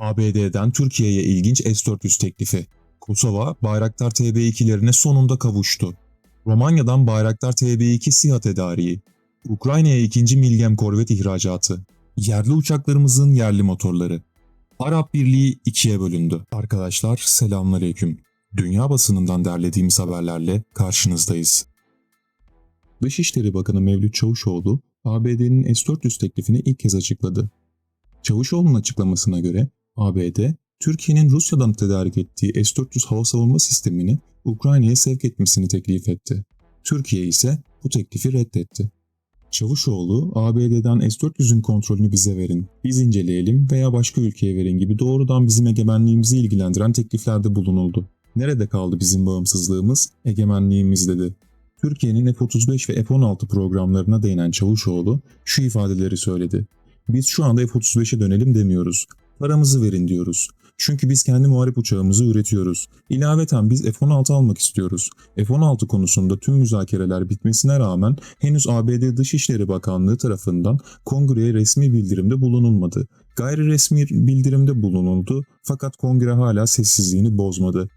ABD'den Türkiye'ye ilginç S-400 teklifi. Kosova, Bayraktar TB2'lerine sonunda kavuştu. Romanya'dan Bayraktar TB2 SİHA tedariği. Ukrayna'ya ikinci Milgem korvet ihracatı. Yerli uçaklarımızın yerli motorları. Arap Birliği ikiye bölündü. Arkadaşlar selamünaleyküm. Dünya basınından derlediğimiz haberlerle karşınızdayız. Dışişleri Bakanı Mevlüt Çavuşoğlu, ABD'nin S-400 teklifini ilk kez açıkladı. Çavuşoğlu'nun açıklamasına göre ABD, Türkiye'nin Rusya'dan tedarik ettiği S-400 hava savunma sistemini Ukrayna'ya sevk etmesini teklif etti. Türkiye ise bu teklifi reddetti. Çavuşoğlu, ABD'den S-400'ün kontrolünü bize verin, biz inceleyelim veya başka ülkeye verin gibi doğrudan bizim egemenliğimizi ilgilendiren tekliflerde bulunuldu. Nerede kaldı bizim bağımsızlığımız, egemenliğimiz dedi. Türkiye'nin F-35 ve F-16 programlarına değinen Çavuşoğlu şu ifadeleri söyledi. Biz şu anda F-35'e dönelim demiyoruz. Paramızı verin diyoruz. Çünkü biz kendi muharip uçağımızı üretiyoruz. İlaveten biz F-16 almak istiyoruz. F-16 konusunda tüm müzakereler bitmesine rağmen henüz ABD Dışişleri Bakanlığı tarafından kongreye resmi bildirimde bulunulmadı. Gayri resmi bildirimde bulunuldu fakat kongre hala sessizliğini bozmadı.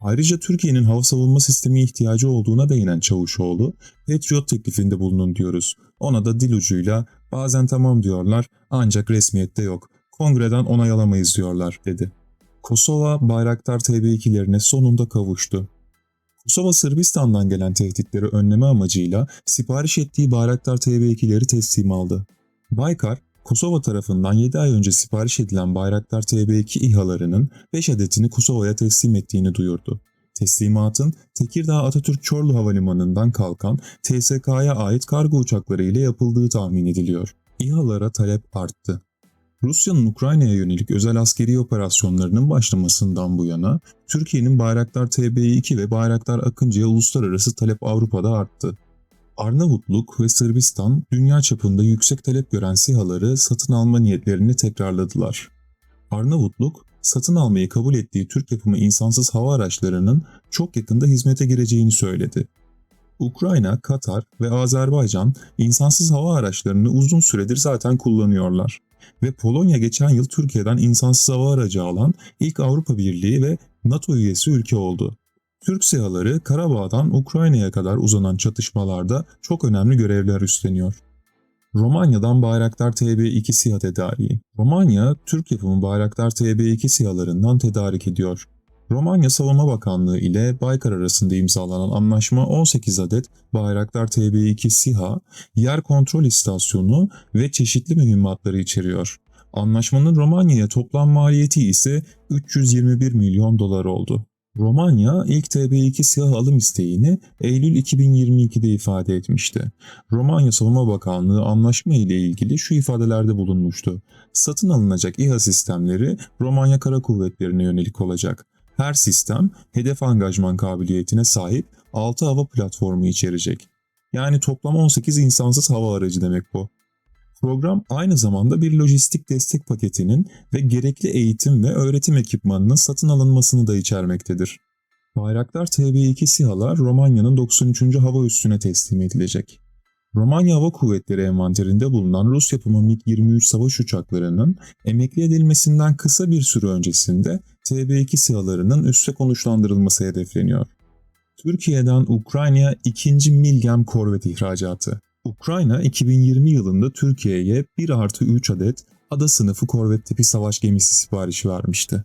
Ayrıca Türkiye'nin hava savunma sistemi ihtiyacı olduğuna değinen Çavuşoğlu, Patriot teklifinde bulunun diyoruz. Ona da dil ucuyla bazen tamam diyorlar ancak resmiyette yok. Kongreden onay alamayız diyorlar dedi. Kosova Bayraktar TB2'lerine sonunda kavuştu. Kosova Sırbistan'dan gelen tehditleri önleme amacıyla sipariş ettiği Bayraktar TB2'leri teslim aldı. Baykar, Kosova tarafından 7 ay önce sipariş edilen Bayraktar TB2 İHA'larının 5 adetini Kosova'ya teslim ettiğini duyurdu. Teslimatın Tekirdağ Atatürk Çorlu Havalimanı'ndan kalkan TSK'ya ait kargo uçakları ile yapıldığı tahmin ediliyor. İHA'lara talep arttı. Rusya'nın Ukrayna'ya yönelik özel askeri operasyonlarının başlamasından bu yana Türkiye'nin Bayraktar TB2 ve Bayraktar Akıncı'ya uluslararası talep Avrupa'da arttı. Arnavutluk ve Sırbistan dünya çapında yüksek talep gören SİHA'ları satın alma niyetlerini tekrarladılar. Arnavutluk, satın almayı kabul ettiği Türk yapımı insansız hava araçlarının çok yakında hizmete gireceğini söyledi. Ukrayna, Katar ve Azerbaycan insansız hava araçlarını uzun süredir zaten kullanıyorlar ve Polonya geçen yıl Türkiye'den insansız hava aracı alan ilk Avrupa Birliği ve NATO üyesi ülke oldu. Türk SİHA'ları Karabağ'dan Ukrayna'ya kadar uzanan çatışmalarda çok önemli görevler üstleniyor. Romanya'dan Bayraktar TB2 SİHA tedariği. Romanya, Türk yapımı Bayraktar TB2 SİHA'larından tedarik ediyor. Romanya Savunma Bakanlığı ile Baykar arasında imzalanan anlaşma 18 adet Bayraktar TB2 SİHA, yer kontrol istasyonu ve çeşitli mühimmatları içeriyor. Anlaşmanın Romanya'ya toplam maliyeti ise 321 milyon dolar oldu. Romanya ilk TB2 SİHA alım isteğini Eylül 2022'de ifade etmişti. Romanya Savunma Bakanlığı anlaşma ile ilgili şu ifadelerde bulunmuştu. Satın alınacak İHA sistemleri Romanya Kara Kuvvetleri'ne yönelik olacak. Her sistem hedef angajman kabiliyetine sahip 6 hava platformu içerecek. Yani toplam 18 insansız hava aracı demek bu. Program aynı zamanda bir lojistik destek paketinin ve gerekli eğitim ve öğretim ekipmanının satın alınmasını da içermektedir. Bayraktar TB2 SİHA'lar Romanya'nın 93. Hava Üssü'ne teslim edilecek. Romanya Hava Kuvvetleri envanterinde bulunan Rus yapımı MiG-23 savaş uçaklarının emekli edilmesinden kısa bir süre öncesinde TB2 SİHA'larının üste konuşlandırılması hedefleniyor. Türkiye'den Ukrayna'ya ikinci Milgem korvet ihracatı. Ukrayna 2020 yılında Türkiye'ye 1 artı 3 adet ada sınıfı korvet tipi savaş gemisi siparişi vermişti.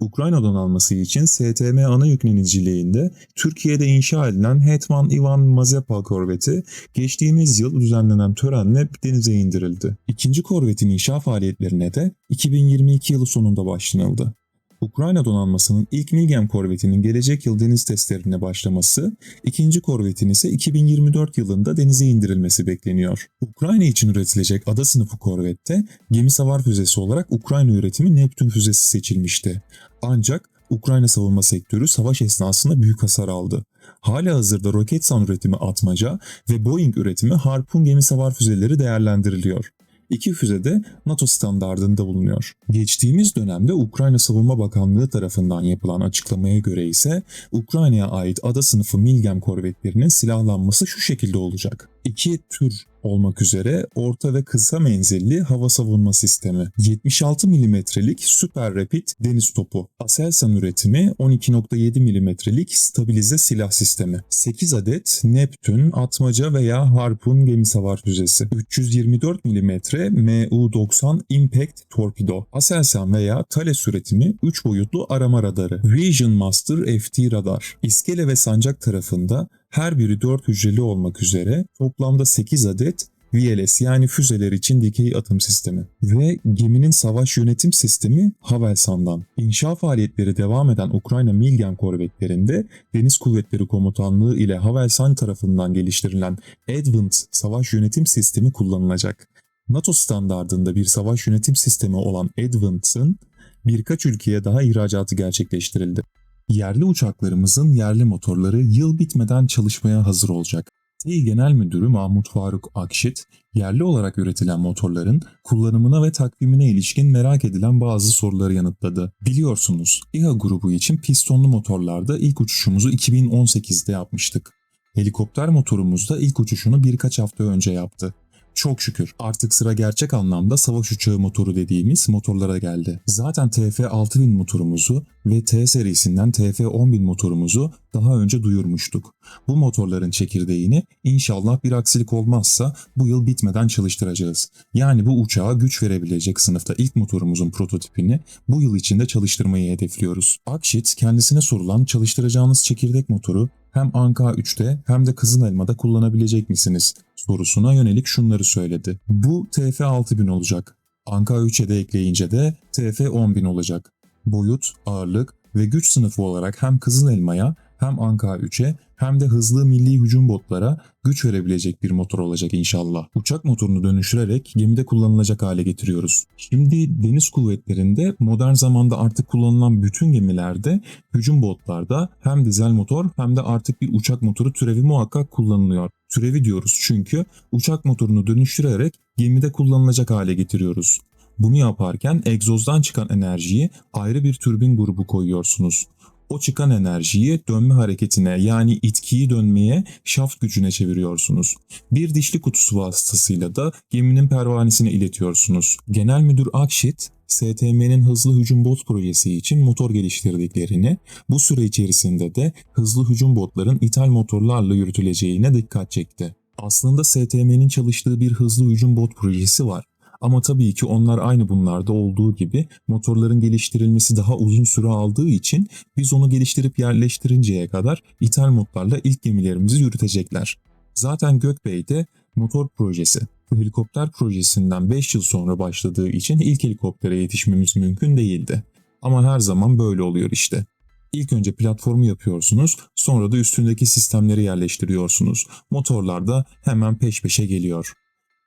Ukrayna donanması için STM ana yükleniciliğinde Türkiye'de inşa edilen Hetman Ivan Mazepa korveti geçtiğimiz yıl düzenlenen törenle denize indirildi. İkinci korvetin inşa faaliyetlerine de 2022 yılı sonunda başlanıldı. Ukrayna donanmasının ilk Milgem korvetinin gelecek yıl deniz testlerine başlaması, ikinci korvetin ise 2024 yılında denize indirilmesi bekleniyor. Ukrayna için üretilecek ada sınıfı korvette gemi savar füzesi olarak Ukrayna üretimi Neptün füzesi seçilmişti. Ancak Ukrayna savunma sektörü savaş esnasında büyük hasar aldı. Hala hazırda Roketsan üretimi Atmaca ve Boeing üretimi Harpun gemi savar füzeleri değerlendiriliyor. İki füze de NATO standardında bulunuyor. Geçtiğimiz dönemde Ukrayna Savunma Bakanlığı tarafından yapılan açıklamaya göre ise Ukrayna'ya ait ada sınıfı Milgem korvetlerinin silahlanması şu şekilde olacak. İki tür olmak üzere orta ve kısa menzilli hava savunma sistemi. 76 milimetrelik Super Rapid deniz topu. Aselsan üretimi 12.7 milimetrelik stabilize silah sistemi. 8 adet Neptün, Atmaca veya Harpun gemi savar füzesi. 324 milimetre MU-90 Impact Torpedo. Aselsan veya Thales üretimi 3 boyutlu arama radarı. Vision Master FT radar. İskele ve sancak tarafında her biri 4 hücreli olmak üzere toplamda 8 adet VLS yani füzeler için dikey atım sistemi ve geminin savaş yönetim sistemi Havelsan'dan. İnşa faaliyetleri devam eden Ukrayna Milgem korvetlerinde Deniz Kuvvetleri Komutanlığı ile Havelsan tarafından geliştirilen Advent savaş yönetim sistemi kullanılacak. NATO standardında bir savaş yönetim sistemi olan Advent'ın birkaç ülkeye daha ihracatı gerçekleştirildi. Yerli uçaklarımızın yerli motorları yıl bitmeden çalışmaya hazır olacak. Tİ Genel Müdürü Mahmut Faruk Akşit, yerli olarak üretilen motorların kullanımına ve takvimine ilişkin merak edilen bazı soruları yanıtladı. Biliyorsunuz, İHA grubu için pistonlu motorlarda ilk uçuşumuzu 2018'de yapmıştık. Helikopter motorumuzda ilk uçuşunu birkaç hafta önce yaptı. Çok şükür artık sıra gerçek anlamda savaş uçağı motoru dediğimiz motorlara geldi. Zaten TF6000 motorumuzu ve T serisinden TF10000 motorumuzu daha önce duyurmuştuk. Bu motorların çekirdeğini inşallah bir aksilik olmazsa bu yıl bitmeden çalıştıracağız. Yani bu uçağa güç verebilecek sınıfta ilk motorumuzun prototipini bu yıl içinde çalıştırmayı hedefliyoruz. Akşit kendisine sorulan çalıştıracağınız çekirdek motoru hem Anka 3'te hem de Kızıl Elma'da kullanabilecek misiniz sorusuna yönelik şunları söyledi. Bu TF6000 olacak. Anka 3'e de ekleyince de TF10000 olacak. Boyut, ağırlık ve güç sınıfı olarak hem Kızıl Elma'ya hem Anka 3'e hem de hızlı milli hücum botlara güç verebilecek bir motor olacak inşallah. Uçak motorunu dönüştürerek gemide kullanılacak hale getiriyoruz. Şimdi deniz kuvvetlerinde modern zamanda artık kullanılan bütün gemilerde hücum botlarda hem dizel motor hem de artık bir uçak motoru türevi muhakkak kullanılıyor. Türevi diyoruz çünkü uçak motorunu dönüştürerek gemide kullanılacak hale getiriyoruz. Bunu yaparken egzozdan çıkan enerjiyi ayrı bir türbin grubu koyuyorsunuz o çıkan enerjiyi dönme hareketine yani itkiyi dönmeye şaft gücüne çeviriyorsunuz. Bir dişli kutusu vasıtasıyla da geminin pervanesine iletiyorsunuz. Genel Müdür Akşit, STM'nin hızlı hücum bot projesi için motor geliştirdiklerini, bu süre içerisinde de hızlı hücum botların ithal motorlarla yürütüleceğine dikkat çekti. Aslında STM'nin çalıştığı bir hızlı hücum bot projesi var. Ama tabii ki onlar aynı bunlarda olduğu gibi motorların geliştirilmesi daha uzun süre aldığı için biz onu geliştirip yerleştirinceye kadar ithal modlarla ilk gemilerimizi yürütecekler. Zaten Gökbey'de motor projesi bu helikopter projesinden 5 yıl sonra başladığı için ilk helikoptere yetişmemiz mümkün değildi. Ama her zaman böyle oluyor işte. İlk önce platformu yapıyorsunuz, sonra da üstündeki sistemleri yerleştiriyorsunuz. Motorlar da hemen peş peşe geliyor.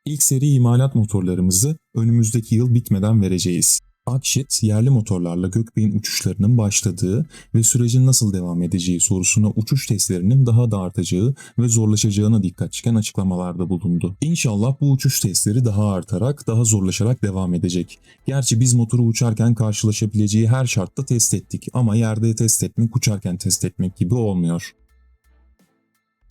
İlk seri imalat motorlarımızı önümüzdeki yıl bitmeden vereceğiz. Akşit, yerli motorlarla Gökbey'in uçuşlarının başladığı ve sürecin nasıl devam edeceği sorusuna uçuş testlerinin daha da artacağı ve zorlaşacağına dikkat çeken açıklamalarda bulundu. İnşallah bu uçuş testleri daha artarak, daha zorlaşarak devam edecek. Gerçi biz motoru uçarken karşılaşabileceği her şartta test ettik ama yerde test etmek, uçarken test etmek gibi olmuyor.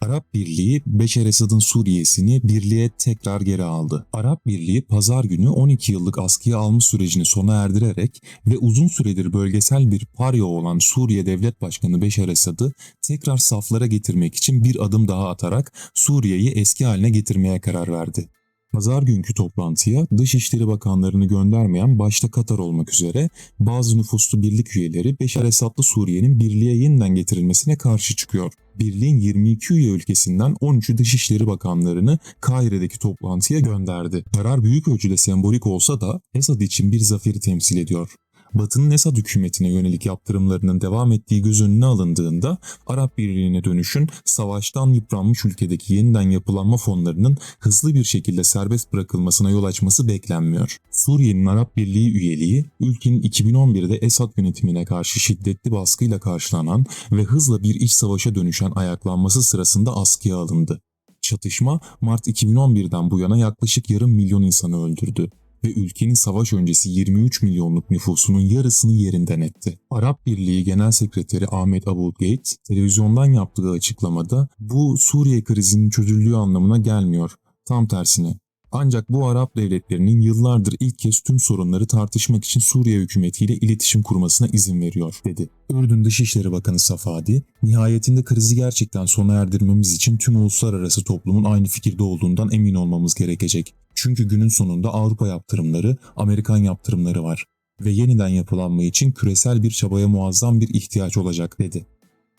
Arap Birliği Beşer Esad'ın Suriye'sini birliğe tekrar geri aldı. Arap Birliği pazar günü 12 yıllık askıya alma sürecini sona erdirerek ve uzun süredir bölgesel bir parya olan Suriye Devlet Başkanı Beşer Esad'ı tekrar saflara getirmek için bir adım daha atarak Suriye'yi eski haline getirmeye karar verdi. Pazar günkü toplantıya Dışişleri Bakanlarını göndermeyen başta Katar olmak üzere bazı nüfuslu birlik üyeleri Beşar Esad'lı Suriye'nin birliğe yeniden getirilmesine karşı çıkıyor. Birliğin 22 üye ülkesinden 13'ü Dışişleri Bakanlarını Kahire'deki toplantıya gönderdi. Karar büyük ölçüde sembolik olsa da Esad için bir zaferi temsil ediyor. Batı'nın Esad hükümetine yönelik yaptırımlarının devam ettiği göz önüne alındığında Arap Birliği'ne dönüşün savaştan yıpranmış ülkedeki yeniden yapılanma fonlarının hızlı bir şekilde serbest bırakılmasına yol açması beklenmiyor. Suriye'nin Arap Birliği üyeliği ülkenin 2011'de Esad yönetimine karşı şiddetli baskıyla karşılanan ve hızla bir iç savaşa dönüşen ayaklanması sırasında askıya alındı. Çatışma Mart 2011'den bu yana yaklaşık yarım milyon insanı öldürdü. Ve ülkenin savaş öncesi 23 milyonluk nüfusunun yarısını yerinden etti. Arap Birliği Genel Sekreteri Ahmet Aboulgate televizyondan yaptığı açıklamada bu Suriye krizinin çözüldüğü anlamına gelmiyor. Tam tersine ancak bu Arap devletlerinin yıllardır ilk kez tüm sorunları tartışmak için Suriye hükümetiyle iletişim kurmasına izin veriyor, dedi. Ürdün Dışişleri Bakanı Safadi, nihayetinde krizi gerçekten sona erdirmemiz için tüm uluslararası toplumun aynı fikirde olduğundan emin olmamız gerekecek. Çünkü günün sonunda Avrupa yaptırımları, Amerikan yaptırımları var ve yeniden yapılanma için küresel bir çabaya muazzam bir ihtiyaç olacak, dedi.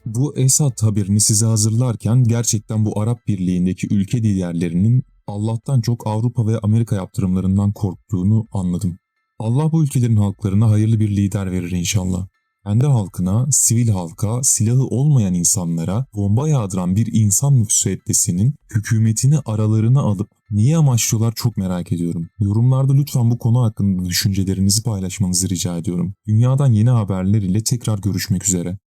Bu Esad haberini size hazırlarken gerçekten bu Arap Birliği'ndeki ülke liderlerinin Allah'tan çok Avrupa ve Amerika yaptırımlarından korktuğunu anladım. Allah bu ülkelerin halklarına hayırlı bir lider verir inşallah. Kendi halkına, sivil halka, silahı olmayan insanlara bomba yağdıran bir insan müsveddesinin hükümetini aralarına alıp niye amaçlıyorlar çok merak ediyorum. Yorumlarda lütfen bu konu hakkında düşüncelerinizi paylaşmanızı rica ediyorum. Dünyadan yeni haberler ile tekrar görüşmek üzere.